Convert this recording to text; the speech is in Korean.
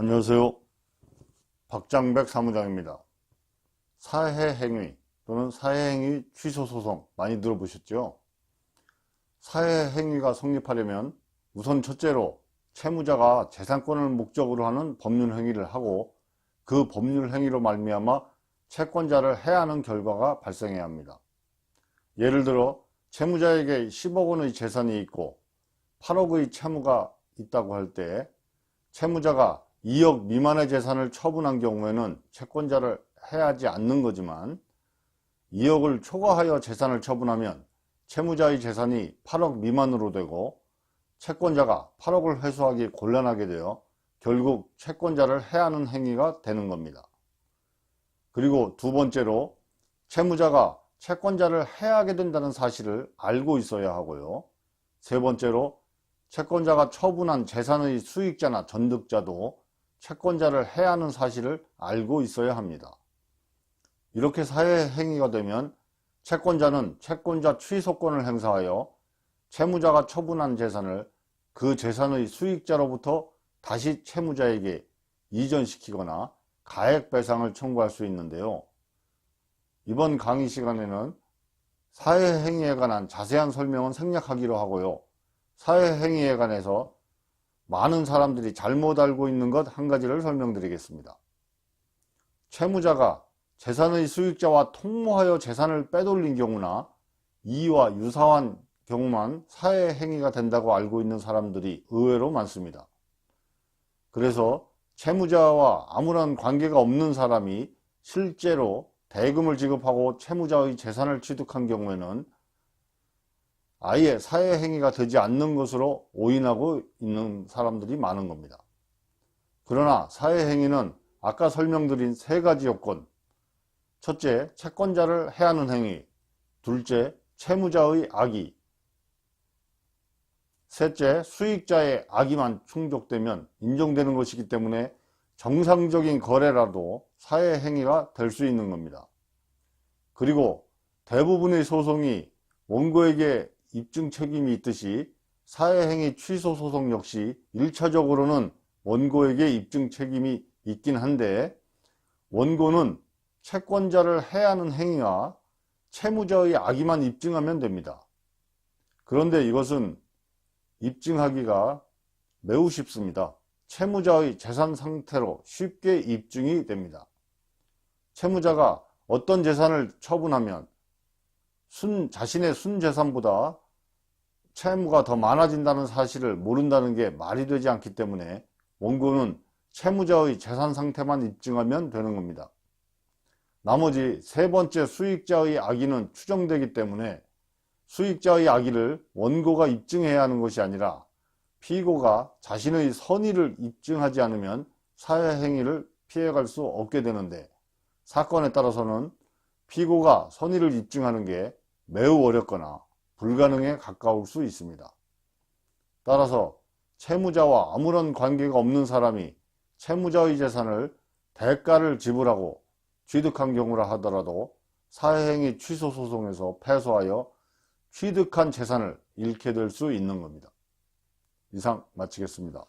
안녕하세요. 박장백 사무장입니다. 사회행위 또는 사회행위 취소소송 많이 들어보셨죠? 사회행위가 성립하려면 우선 첫째로 채무자가 재산권을 목적으로 하는 법률행위를 하고 그 법률행위로 말미암아 채권자를 해하는 결과가 발생해야 합니다. 예를 들어 채무자에게 10억 원의 재산이 있고 8억의 채무가 있다고 할 때 채무자가 2억 미만의 재산을 처분한 경우에는 채권자를 해하지 않는 거지만 2억을 초과하여 재산을 처분하면 채무자의 재산이 8억 미만으로 되고 채권자가 8억을 회수하기 곤란하게 되어 결국 채권자를 해하는 행위가 되는 겁니다. 그리고 두 번째로 채무자가 채권자를 해하게 된다는 사실을 알고 있어야 하고요. 세 번째로 채권자가 처분한 재산의 수익자나 전득자도 채권자를 해하는 사실을 알고 있어야 합니다. 이렇게 사회 행위가 되면 채권자는 채권자 취소권을 행사하여 채무자가 처분한 재산을 그 재산의 수익자로부터 다시 채무자에게 이전시키거나 가액 배상을 청구할 수 있는데요. 이번 강의 시간에는 사회행위에 관한 자세한 설명은 생략하기로 하고요. 사회행위에 관해서 많은 사람들이 잘못 알고 있는 것 한 가지를 설명드리겠습니다. 채무자가 재산의 수익자와 통모하여 재산을 빼돌린 경우나 이와 유사한 경우만 사회 행위가 된다고 알고 있는 사람들이 의외로 많습니다. 그래서 채무자와 아무런 관계가 없는 사람이 실제로 대금을 지급하고 채무자의 재산을 취득한 경우에는 아예 사회 행위가 되지 않는 것으로 오인하고 있는 사람들이 많은 겁니다. 그러나 사회 행위는 아까 설명드린 세 가지 요건 첫째, 채권자를 해하는 행위 둘째, 채무자의 악의 셋째, 수익자의 악의만 충족되면 인정되는 것이기 때문에 정상적인 거래라도 사회 행위가 될 수 있는 겁니다. 그리고 대부분의 소송이 원고에게 입증 책임이 있듯이 사회행위 취소 소송 역시 1차적으로는 원고에게 입증 책임이 있긴 한데 원고는 채권자를 해하는 행위와 채무자의 악의만 입증하면 됩니다. 그런데 이것은 입증하기가 매우 쉽습니다. 채무자의 재산 상태로 쉽게 입증이 됩니다. 채무자가 어떤 재산을 처분하면 순, 자신의 순재산보다 채무가 더 많아진다는 사실을 모른다는 게 말이 되지 않기 때문에 원고는 채무자의 재산 상태만 입증하면 되는 겁니다. 나머지 세 번째 수익자의 악의는 추정되기 때문에 수익자의 악의를 원고가 입증해야 하는 것이 아니라 피고가 자신의 선의를 입증하지 않으면 사회행위를 피해갈 수 없게 되는데 사건에 따라서는 피고가 선의를 입증하는 게 매우 어렵거나 불가능에 가까울 수 있습니다. 따라서 채무자와 아무런 관계가 없는 사람이 채무자의 재산을 대가를 지불하고 취득한 경우라 하더라도 사회행위 취소 소송에서 패소하여 취득한 재산을 잃게 될 수 있는 겁니다. 이상 마치겠습니다.